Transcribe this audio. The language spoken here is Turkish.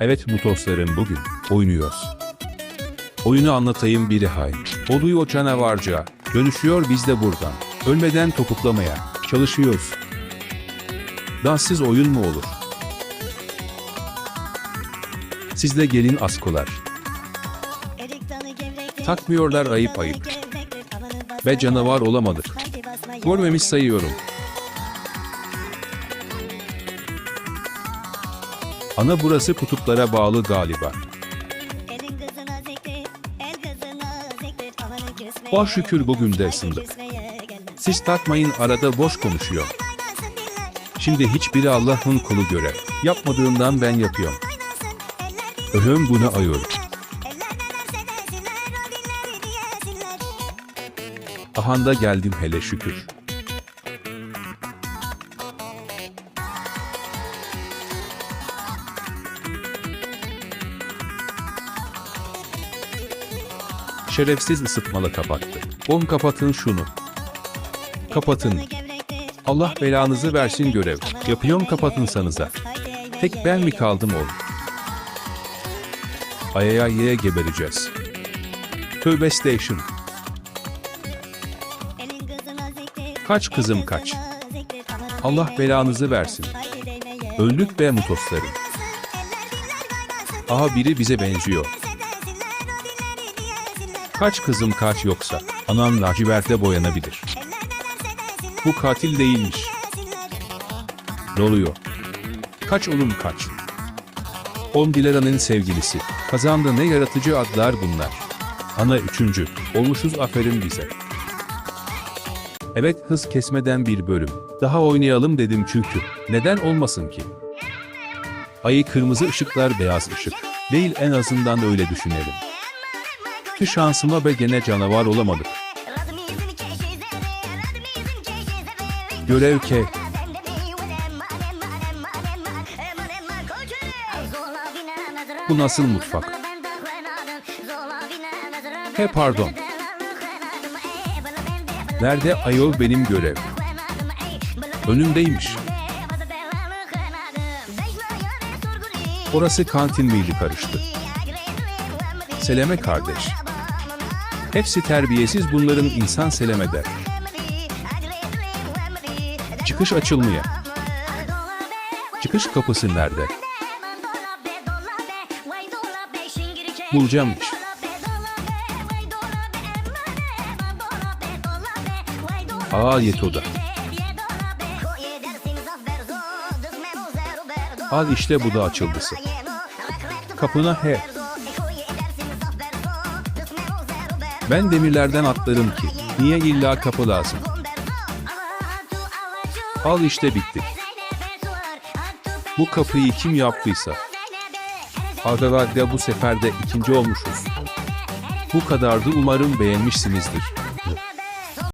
Evet mutoslarım bugün oynuyoruz. Oyunu anlatayım biri hain. Oluyor canavarca. Dönüşüyor biz de buradan. Ölmeden topuklamaya çalışıyoruz. Danssız oyun mu olur? Siz de gelin askolar. Takmıyorlar ayıp ayıp. Ve canavar olamadık. Görmemiş sayıyorum. Ana burası kutuplara bağlı galiba. Boş şükür bugün de ısındık. Siz takmayın arada boş konuşuyor. Şimdi hiçbiri Allah'ın kulu göre. Yapmadığından ben yapıyorum. Öhüm buna ayıyorum. Ahanda geldim hele şükür. Şerefsiz ısıtmalı kapattı. On kapatın şunu. Kapatın. Allah belanızı versin görev. Yapıyorum kapatınsanıza. Tek ben mi kaldım oğlum? Ayayayaya gebereceğiz. Tövbe station. Kaç kızım kaç. Allah belanızı versin. Öldük be mutosları. Aha biri bize benziyor. Kaç kızım kaç yoksa. Anan laciverte boyanabilir. Bu katil değilmiş. Ne oluyor? Kaç oğlum kaç. 10 Dilara'nın sevgilisi. Kazandı ne yaratıcı adlar bunlar. Ana üçüncü. Olmuşuz aferin bize. Evet hız kesmeden bir bölüm. Daha oynayalım dedim çünkü. Neden olmasın ki? Ayı kırmızı ışıklar beyaz ışık. Değil en azından öyle düşünelim. Tü şansıma be gene canavar olamadık. Görev K. Bu nasıl mutfak? He pardon. Nerede ayol benim görev? Önümdeymiş. Orası kantin miydi karıştı. Seleme kardeş. Hepsi terbiyesiz bunların insan seleme der. Çıkış açılmıyor. Çıkış kapısı nerede? Bulacağım iş. Aa Yeto'da. Al işte bu da açıldısı. Kapına he. Ben demirlerden atlarım ki. Niye illa kapı lazım? Al işte bitti. Bu kapıyı kim yaptıysa. Arkadaşlar bu sefer de ikinci olmuşuz. Bu kadardı umarım beğenmişsinizdir.